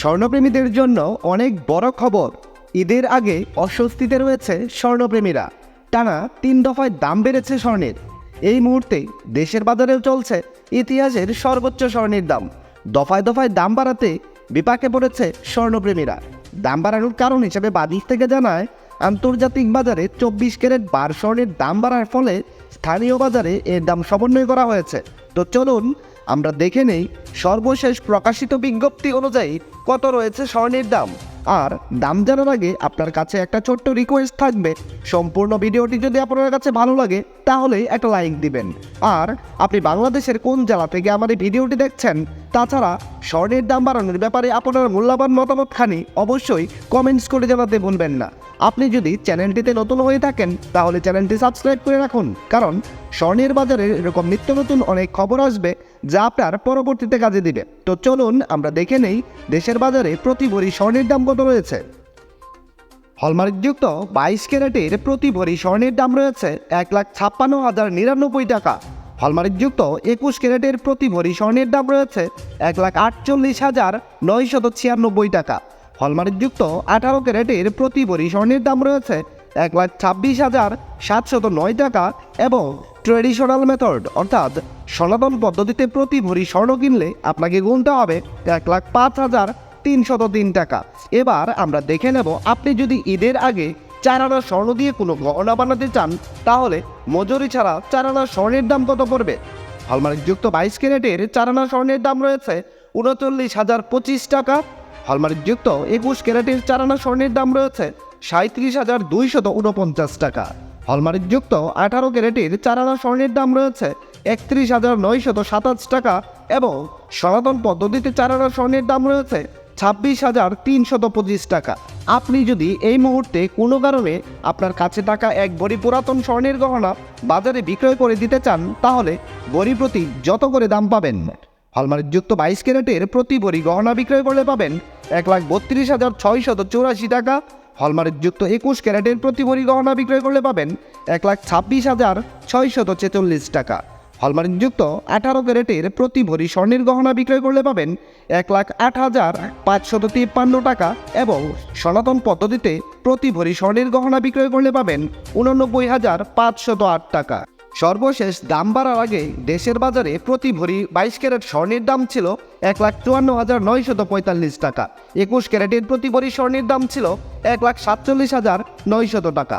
স্বর্ণপ্রেমীদের জন্য অনেক বড় খবর। ঈদের আগে অস্বস্তিতে রয়েছে স্বর্ণপ্রেমীরা। টানা তিন দফায় দাম বেড়েছে স্বর্ণের। এই মুহূর্তে দেশের বাজারেও চলছে ইতিহাসের সর্বোচ্চ স্বর্ণের দাম। দফায় দফায় দাম বাড়াতে বিপাকে পড়েছে স্বর্ণপ্রেমীরা। দাম বাড়ানোর কারণ হিসেবে বাদিক থেকে জানায়, আন্তর্জাতিক বাজারে চব্বিশ ক্যারেট বার স্বর্ণের দাম বাড়ার ফলে স্থানীয় বাজারে এর দাম সমন্বয় করা হয়েছে। তো চলুন আমরা দেখে নেই সর্বশেষ প্রকাশিত বিজ্ঞপ্তি অনুযায়ী কত রয়েছে স্বর্ণের দাম। আর দাম জানার আগে আপনার কাছে একটা ছোট্ট রিকোয়েস্ট থাকবে। সম্পূর্ণ ভিডিওটি যদি আপনার কাছে ভালো লাগে, তাহলে একটা লাইক দিবেন। আর আপনি বাংলাদেশের কোন জেলা থেকে আমার এই ভিডিওটি দেখছেন তাছাড়া স্বর্ণের দাম বাড়ানোর ব্যাপারে আপনার মূল্যবান মতামতখানি অবশ্যই কমেন্টস করে জানাতে ভুলবেন না। আপনি যদি চ্যানেলটিতে নতুন হয়ে থাকেন, তাহলে চ্যানেলটি সাবস্ক্রাইব করে রাখুন, কারণ স্বর্ণের বাজারে এরকম নিত্য নতুন অনেক খবর আসবে যা আপনার পরবর্তীতে কাজে দিবে। তো চলুন আমরা দেখে নেই দেশের বাজারে প্রতি ভরি স্বর্ণের দাম কত রয়েছে। হলমার্কযুক্ত বাইশ ক্যারেটের প্রতি ভরি স্বর্ণের দাম রয়েছে এক লাখ ছাপ্পান্ন হাজার নিরানব্বই টাকা। হলমার্কযুক্ত একুশ ক্যারেটের প্রতি ভরি স্বর্ণের দাম রয়েছে এক লাখ আটচল্লিশ হাজার নয়শত ছিয়ানব্বই টাকা। হলমার্কযুক্ত আঠারো ক্যারেটের প্রতি ভরি স্বর্ণের দাম রয়েছে এক লাখ ছাব্বিশ হাজার সাতশত নয় টাকা এবং ট্রেডিশনাল মেথড, অর্থাৎ সনাতন পদ্ধতিতে প্রতি ভরি স্বর্ণ কিনলে আপনাকে গুনতে হবে এক লাখ পাঁচ হাজার তিনশত তিন টাকা। এবার আমরা দেখে নেব আপনি যদি ঈদের আগে চার আনা স্বর্ণ দিয়ে কোনো গহনা বানাতে চান, তাহলে মজুরি ছাড়া চার আনা স্বর্ণের দাম কত পড়বে? হলমার্কযুক্ত বাইশ ক্যারেটের চার আনা স্বর্ণের দাম রয়েছে উনচল্লিশ হাজার পঁচিশ টাকা। হলমার্কযুক্ত একুশ ক্যারেটের চার আনা স্বর্ণের দাম রয়েছে সাঁত্রিশ হাজার দুইশত উনপঞ্চাশ টাকা। হলমার্কযুক্ত আঠারো ক্যারেটের চার আনা স্বর্ণের দাম রয়েছে একত্রিশ হাজার নয়শত সাতাশ টাকা এবং সনাতন পদ্ধতিতে চার আনা স্বর্ণের দাম রয়েছে ছাব্বিশ হাজার তিনশত পঁচিশ টাকা। আপনি যদি এই মুহূর্তে কোনো কারণে আপনার কাছে থাকা এক বড়ি পুরাতন স্বর্ণের গহনা বাজারে বিক্রয় করে দিতে চান, তাহলে বড়ি প্রতি যত করে দাম পাবেন? হলমার্কযুক্ত বাইশ ক্যারেটের প্রতি বড়ি গহনা বিক্রয় করলে পাবেন এক লাখ বত্রিশ হাজার ছয়শত চৌরাশি টাকা। হলমার্কযুক্ত একুশ ক্যারেটের প্রতি ভরি গহনা বিক্রয় করলে পাবেন এক লাখ ছাব্বিশ হাজার ছয়শত ছেচল্লিশ টাকা। হলমার্কযুক্ত আঠারো ক্যারেটের প্রতি ভরি স্বর্ণের গহনা বিক্রয় করলে পাবেন এক লাখ আট হাজার পাঁচশত তিপ্পান্ন টাকা এবং সনাতন পদ্ধতিতে প্রতি ভরি স্বর্ণের গহনা বিক্রয় করলে পাবেন উননব্বই হাজার পাঁচশত আট টাকা। সর্বশেষ দাম বাড়ার আগে দেশের বাজারে প্রতি ভরি বাইশ ক্যারেট স্বর্ণের দাম ছিল এক লাখ চুয়ান্ন হাজার নয়শত পঁয়তাল্লিশ টাকা। একুশ ক্যারেটের প্রতি ভরি স্বর্ণের দাম ছিল এক লাখ সাতচল্লিশ হাজার নয়শত টাকা।